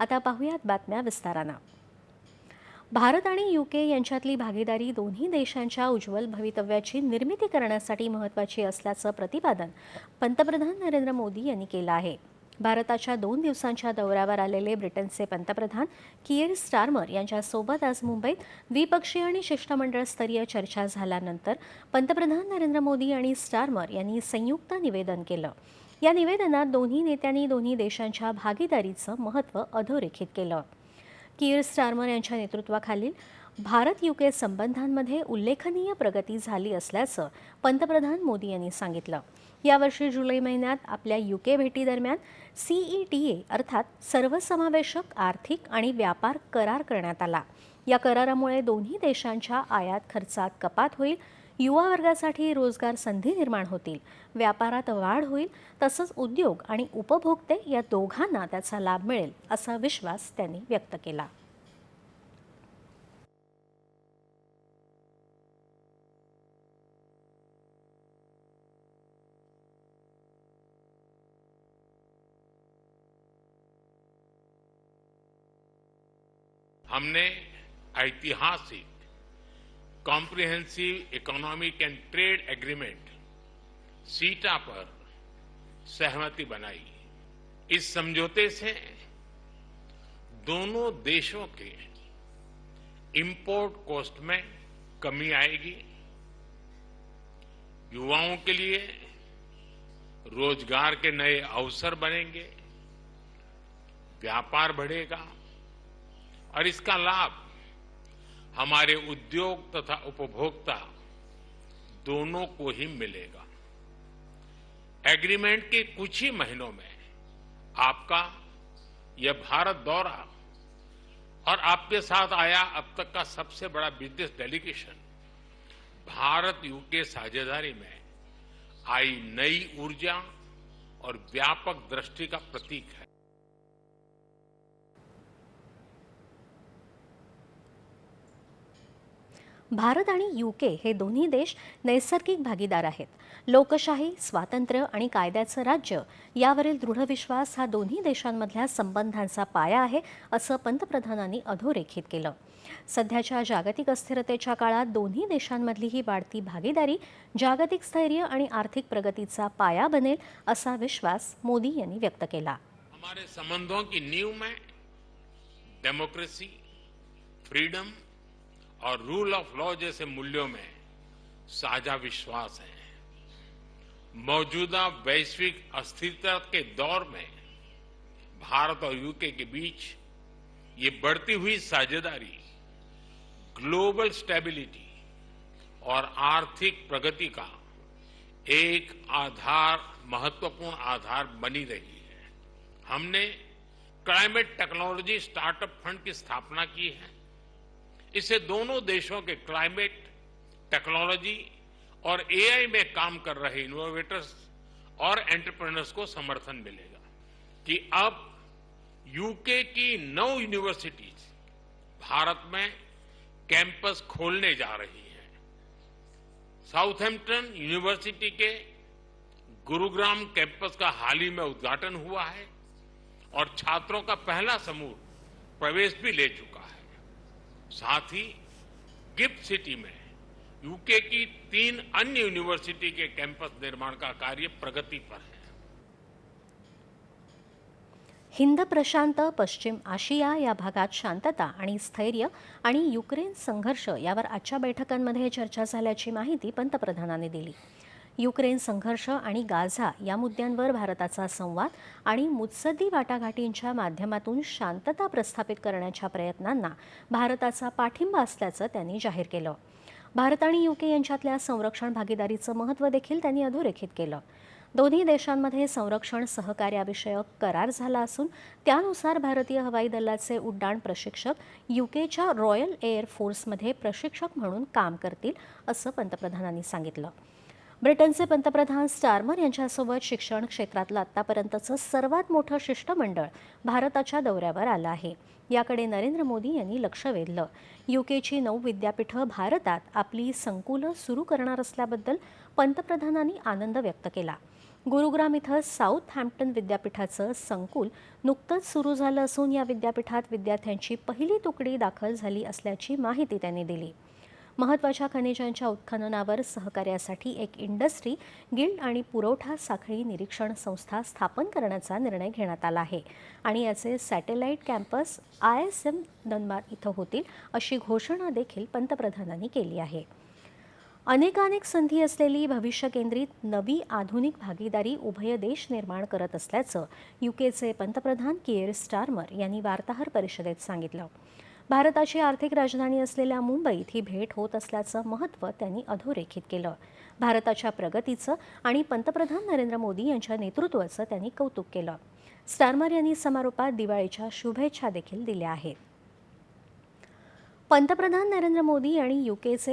आता पाहुयात बातम्या विस्तारानं. भारत आणि युके यांच्यातली भागीदारी दोन्ही देशांच्या उज्ज्वल भवितव्याची निर्मिती करण्यासाठी महत्त्वाची असल्याचं प्रतिपादन पंतप्रधान नरेंद्र मोदी यांनी केलं आहे. भारताच्या दोन दिवसांच्या दौऱ्यावर आलेले ब्रिटनचे पंतप्रधान किएर स्टारमर यांच्यासोबत आज मुंबईत द्विपक्षीय आणि शिष्टमंडळ स्तरीय चर्चा झाल्यानंतर पंतप्रधान नरेंद्र मोदी आणि स्टारमर यांनी संयुक्त निवेदन केलं. या निवेदनात दोन्ही नेत्यांनी दोन्ही देशांच्या भागीदारीचं महत्त्व अधोरेखित केलं. किर स्टार्मर यांच्या नेतृत्वाखालील भारत युके संबंधांमध्ये उल्लेखनीय प्रगती झाली असल्याचं पंतप्रधान मोदी यांनी सांगितलं. यावर्षी जुलै महिन्यात आपल्या युके भेटीदरम्यान सीईटीए अर्थात सर्वसमावेशक आर्थिक आणि व्यापार करार करण्यात आला. या करारामुळे दोन्ही देशांच्या आयात खर्चात कपात होईल युवा वर्गासाठी रोजगार संधी निर्माण होतील. व्यापारात वाढ होईल तसंच उद्योग आणि उपभोक्ते या दोघांना त्याचा लाभ मिळेल असा विश्वास त्यांनी व्यक्त केला. हमने ऐतिहासिक comprehensive economic and trade agreement CETA पर सहमति बनाई। इस समझौते से दोनों देशों के इंपोर्ट कॉस्ट में कमी आएगी। युवाओं के लिए रोज़गार के नए अवसर बनेंगे। व्यापार बढ़ेगा और इसका लाभ हमारे उद्योग तथा उपभोक्ता दोनों को ही मिलेगा। एग्रीमेंट के कुछ ही महीनों में आपका यह भारत दौरा और आपके साथ आया अब तक का सबसे बड़ा बिज़नेस डेलीगेशन भारत यूके साझेदारी में आई नई ऊर्जा और व्यापक दृष्टि का प्रतीक है। भारत आणि युके हे दोन्ही देश नैसर्गिक भागीदार आहेत. लोकशाही स्वातंत्र्य आणि कायद्याचं राज्य यावरील दृढ विश्वास हा दोन्ही देशांमधल्या संबंधांचा पाया आहे असं पंतप्रधानांनी अधोरेखित केलं. सध्याच्या जागतिक अस्थिरतेच्या काळात दोन्ही देशांमधली ही वाढती भागीदारी जागतिक स्थैर्य आणि आर्थिक प्रगतीचा पाया बनेल असा विश्वास मोदी यांनी व्यक्त केला. हमारे संबंधों की नींव में डेमोक्रेसी फ्रीडम और रूल ऑफ़ लॉ जैसे मूल्यों में साझा विश्वास है। मौजूदा वैश्विक अस्थिरता के दौर में भारत और यूके के बीच ये बढ़ती हुई साझेदारी ग्लोबल स्टेबिलिटी और आर्थिक प्रगति का एक आधार, महत्वपूर्ण आधार बनी रही है। हमने क्लाइमेट टेक्नोलॉजी स्टार्टअप फंड की स्थापना की है। इससे दोनों देशों के क्लाइमेट, टेक्नोलॉजी और एआई में काम कर रहे इनोवेटर्स और एंटरप्रेन्योर्स को समर्थन मिलेगा कि अब यूके की नौ यूनिवर्सिटीज भारत में कैंपस खोलने जा रही हैं। साउथहैम्पटन यूनिवर्सिटी के गुरुग्राम कैंपस का हाल ही में उद्घाटन हुआ है और छात्रों का पहला समूह प्रवेश भी ले चुका साथ ही गिफ्ट सिटी में यूके की तीन अन्य यूनिवर्सिटी के कैंपस निर्माण का कार्य प्रगति पर है। हिंद प्रशांत पश्चिम आशिया या भागात शांतता आणि स्थैर्य आणि युक्रेन संघर्ष यावर आजच्या बैठकांमध्ये चर्चा झाल्याची माहिती पंतप्रधानांनी दिली. युक्रेन संघर्ष आणि गाझा या मुद्द्यांवर भारताचा संवाद आणि मुत्सद्दी वाटाघाटींच्या माध्यमातून शांतता प्रस्थापित करण्याच्या प्रयत्नांना भारताचा पाठिंबा असल्याचं त्यांनी जाहीर केलं. भारत आणि युके यांच्यातल्या संरक्षण भागीदारीचं महत्त्व देखील त्यांनी अधोरेखित केलं. दोन्ही देशांमध्ये संरक्षण सहकार्याविषयक करार झाला असून त्यानुसार भारतीय हवाई दलाचे उड्डाण प्रशिक्षक युकेच्या रॉयल एअर फोर्समध्ये प्रशिक्षक म्हणून काम करतील असं पंतप्रधानांनी सांगितलं. ब्रिटनचे पंतप्रधान स्टारमर यांच्यासोबत शिक्षण क्षेत्रातलं आत्तापर्यंतचं सर्वात मोठं शिष्टमंडळ भारताच्या दौऱ्यावर आलं आहे. याकडे नरेंद्र मोदी यांनी लक्ष वेधलं. युकेची नऊ विद्यापीठं भारतात आपली संकुलं सुरू करणार असल्याबद्दल पंतप्रधानांनी आनंद व्यक्त केला. गुरुग्राम इथं साऊथ हॅम्प्टन विद्यापीठाचं संकुल नुकतंच सुरू झालं असून या विद्यापीठात विद्यार्थ्यांची पहिली तुकडी दाखल झाली असल्याची माहिती त्यांनी दिली. महत्त्वाच्या खनिजांच्या उत्खननावर सहकार्यासाठी एक इंडस्ट्री गिल्ड आणि पुरवठा साखळी निरीक्षण संस्था स्थापन करण्याचा निर्णय घेण्यात आला आहे. आणि याचे satellite campus I S M Nandurbar इथं होतील अशी घोषणा देखील पंतप्रधानांनी केली आहे. अनेकानेक संधी असलेली भविष्य केंद्रित नवी आधुनिक भागीदारी उभय देश निर्माण करत असल्याचं युकेचे पंतप्रधान किएर स्टार्मर यांनी वार्ताहर परिषदेत सांगितलं. भारताची आर्थिक राजधानी असलेल्या मुंबईत ही भेट होत असल्याचं महत्त्व त्यांनी अधोरेखित केलं. भारताच्या प्रगतीचं आणि पंतप्रधान नरेंद्र मोदी यांच्या नेतृत्वाचं त्यांनी कौतुक केलं. स्टारमर यांनी समारोपात दिवाळीच्या शुभेच्छा देखील दिल्या आहेत. पंतप्रधान नरेंद्र मोदी आणि युकेचे